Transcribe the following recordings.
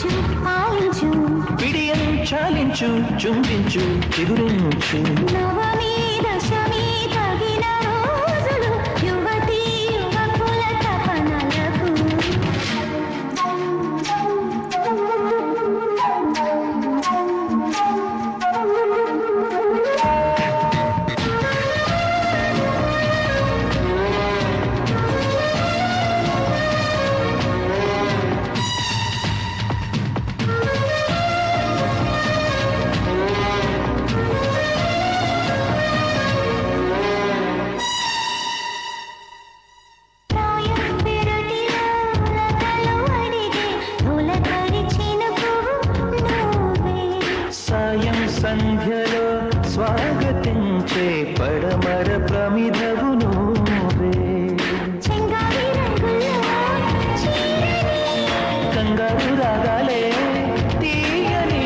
ఆలించు పాలించు విడియం చాలించు చుంబించు చిగురించు. నవమి సంధ్యలో స్వాగతించే పడమర ప్రమిదవు నువ్వే. కంగారు రాగాలే తీయని.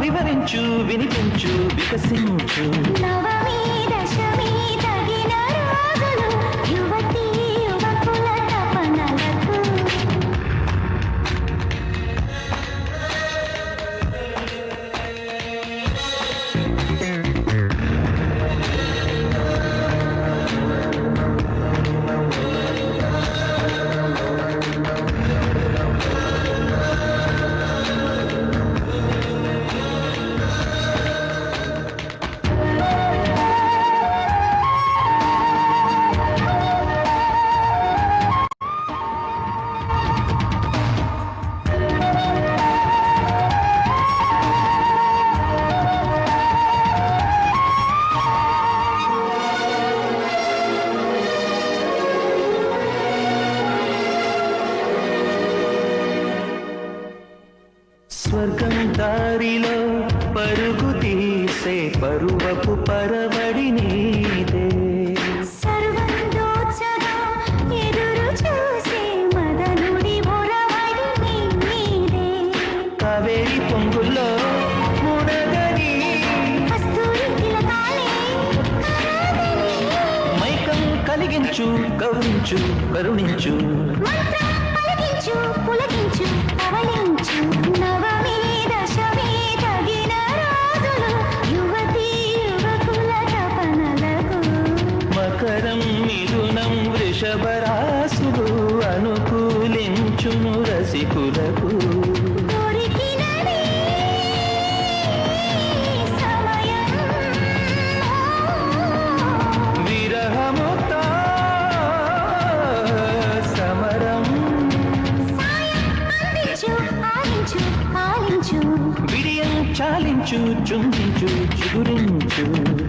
వివరించు వినిపించు వికసించు. తీసే పరువపు పరవడి నీదే. చూసే కావేరి పొంగుల్లో మైకం కలిగించు గౌరించు కరుణించు. మంత్రం పలికించు పులకించు మిథునం వృషభరాసులు అనుకూలించును రసికులకు. చాలించు చుంబించు చిగురించు.